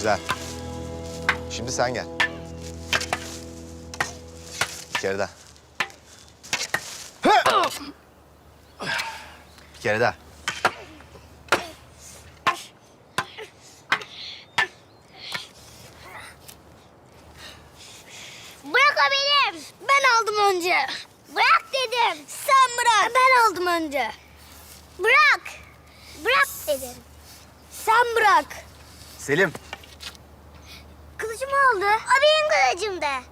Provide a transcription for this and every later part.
Güzel. Şimdi sen gel. Bir kere daha. Bir kere daha. Ben aldım önce. Bırak dedim. Sen bırak. Ben aldım önce. Bırak. Bırak dedim. Sen bırak. Selim. Kılıcım oldu. O benim kılıcım da.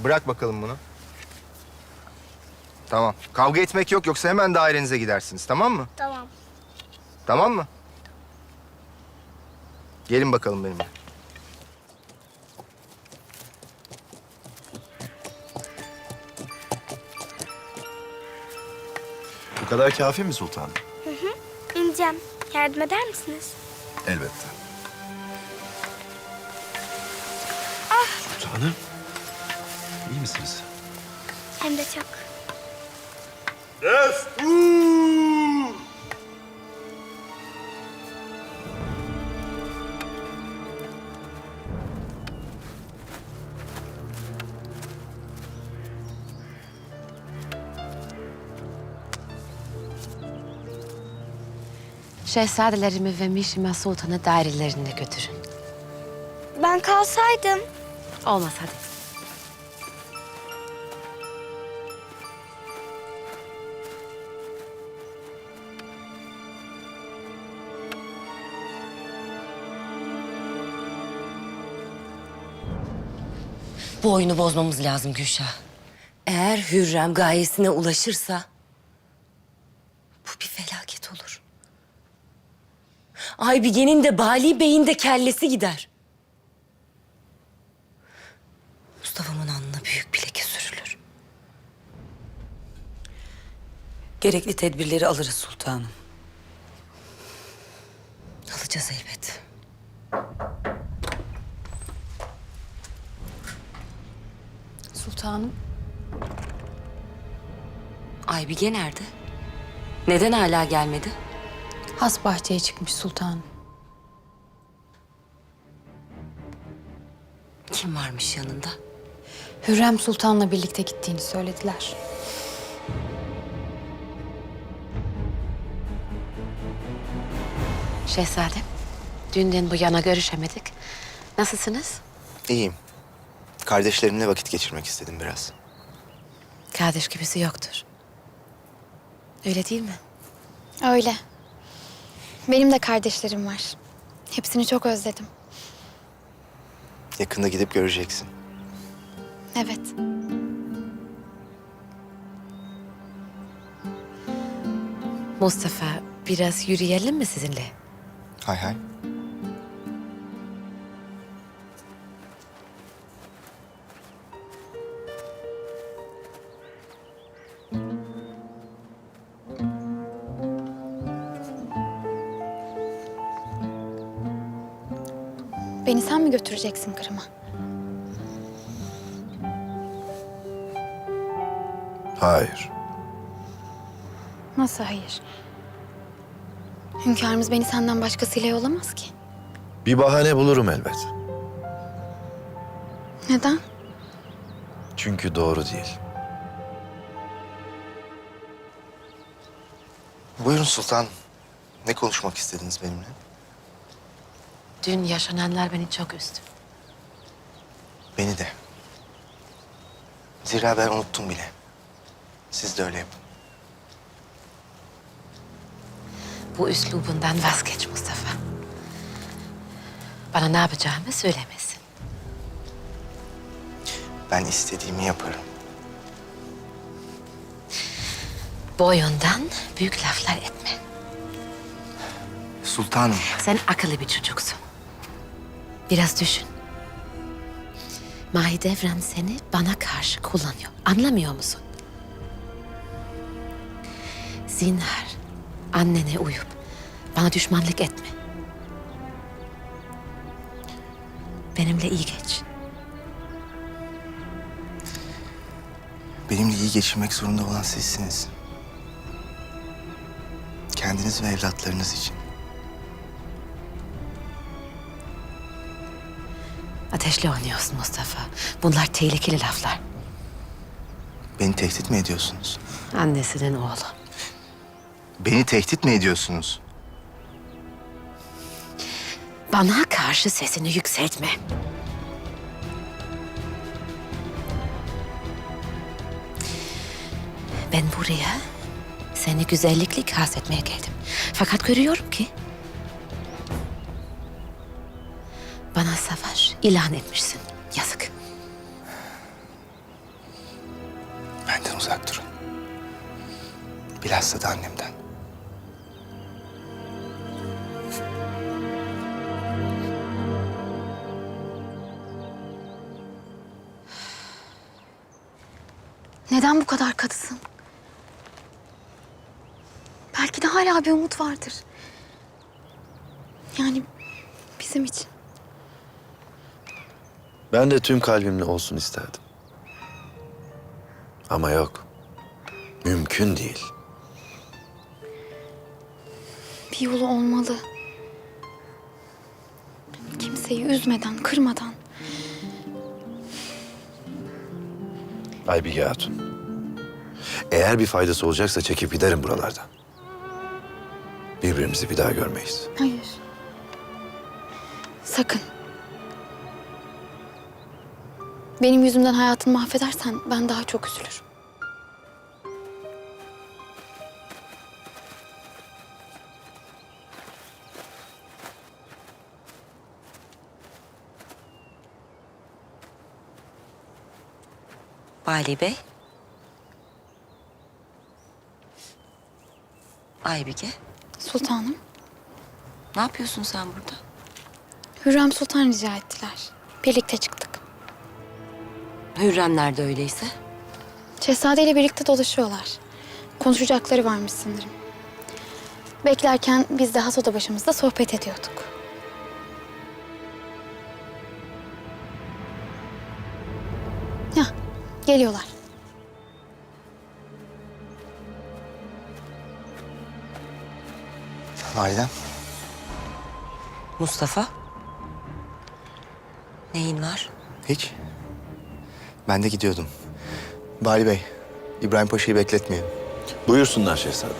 Bırak bakalım bunu. Tamam. Kavga etmek yok yoksa hemen dairenize gidersiniz tamam mı? Tamam. Tamam mı? Gelin bakalım benimle. Bu kadar kafi mi sultanım? İneceğim. Yardım eder misiniz? Elbette. Sultanım. İyi misiniz? Hem de çok. Şehzadelerimi ve Mişima Sultan'ı dairelerine götürün. Ben kalsaydım. Olmaz hadi. Bu oyunu bozmamız lazım Gülşah. Eğer Hürrem gayesine ulaşırsa... ...bu bir felaket olur. Aybige'nin de Bali Bey'in de kellesi gider. Mustafa'mın alnına büyük bir leke sürülür. Gerekli tedbirleri alırız sultanım. Alacağız elbet. Sultanım. Aybige nerede? Neden hala gelmedi? Has bahçeye çıkmış sultanım. Kim varmış yanında? Hürrem Sultan'la birlikte gittiğini söylediler. Şehzadem. Dünden bu yana görüşemedik. Nasılsınız? İyiyim. Kardeşlerimle vakit geçirmek istedim biraz. Kardeş gibisi yoktur. Öyle değil mi? Öyle. Benim de kardeşlerim var. Hepsini çok özledim. Yakında gidip göreceksin. Evet. Mustafa biraz yürüyelim mi sizinle? Hay hay. Beni sen mi götüreceksin Kırım'a? Hayır. Nasıl hayır? Hünkârımız beni senden başkasıyla yollamaz ki. Bir bahane bulurum elbet. Neden? Çünkü doğru değil. Buyurun sultan. Ne konuşmak istediniz benimle? Dün yaşananlar beni çok üzdü. Beni de. Zira ben unuttum bile. Siz de öyle yapın. Bu üslubundan vazgeç Mustafa. Bana ne yapacağımı söylemesin. Ben istediğimi yaparım. Boyundan büyük laflar etme. Sultanım. Sen akıllı bir çocuksun. Biraz düşün. Mahidevran seni bana karşı kullanıyor. Anlamıyor musun? Zinhar, annene uyup bana düşmanlık etme. Benimle iyi geç. Benimle iyi geçirmek zorunda olan sizsiniz. Kendiniz ve evlatlarınız için. Ateşle oynuyorsun Mustafa. Bunlar tehlikeli laflar. Beni tehdit mi ediyorsunuz? Annesinin oğlu. Beni tehdit mi ediyorsunuz? Bana karşı sesini yükseltme. Ben buraya seni güzellikle ikaz etmeye geldim. Fakat görüyorum ki bana savaş ilan etmişsin. Yazık. Benden uzak durun. Bilhassa da annemden. Neden bu kadar katısın? Belki de hala bir umut vardır. Yani bizim için. Ben de tüm kalbimle olsun isterdim. Ama yok. Mümkün değil. Bir yolu olmalı. Kimseyi üzmeden, kırmadan. Aybige Hatun. Eğer bir faydası olacaksa çekip giderim buralardan. Birbirimizi bir daha görmeyiz. Hayır. Sakın. Benim yüzümden hayatını mahvedersen ben daha çok üzülürüm. Vali Bey. Aybike, Sultanım, ne yapıyorsun sen burada? Hürrem Sultan rica ettiler. Birlikte çıktık. Hürrem nerede öyleyse? Şehzade ile birlikte dolaşıyorlar. Konuşacakları varmış sanırım. Beklerken biz de has oda başımızda sohbet ediyorduk. Hah, geliyorlar. Validem, Mustafa. Neyin var? hiç. Ben de gidiyordum. Bali Bey, İbrahim Paşa'yı bekletmeyelim. Buyursunlar şehzadem.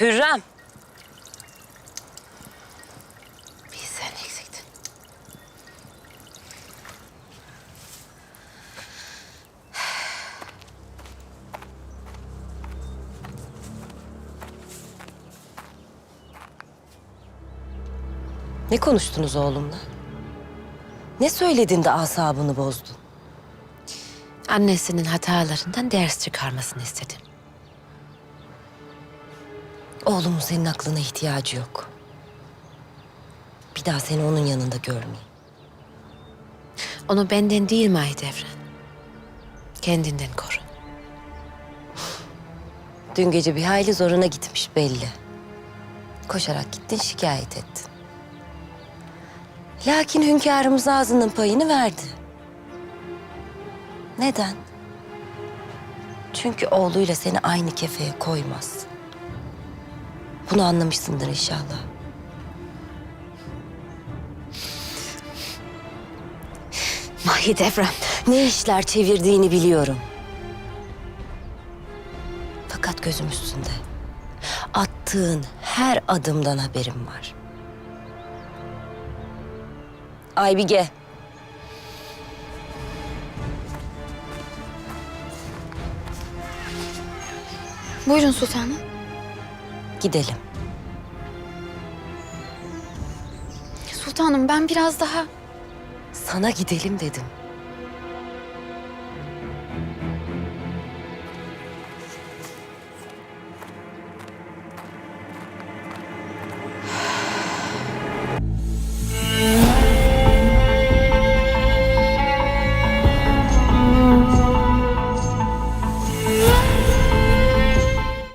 Hürrem. Bir sen eksiktin. Ne konuştunuz oğlumla? Ne söyledin de asabını bozdun? Annesinin hatalarından ders çıkarmasını istedim. Oğlumun senin aklına ihtiyacı yok. Bir daha seni onun yanında görmeyeyim. Onu benden değil Mahidevran. Kendinden koru. Dün gece bir hayli zoruna gitmiş belli. Koşarak gittin şikayet ettin. Lakin hünkârımız ağzının payını verdi. Neden? Çünkü oğluyla seni aynı kefeye koymaz. Bunu anlamışsındır inşallah. Mahidevran. Ne işler çevirdiğini biliyorum. Fakat gözüm üstünde. Attığın her adımdan haberim var. Aybige. Buyurun sultanım. Gidelim. Sultanım ben biraz daha... Sana gidelim dedim.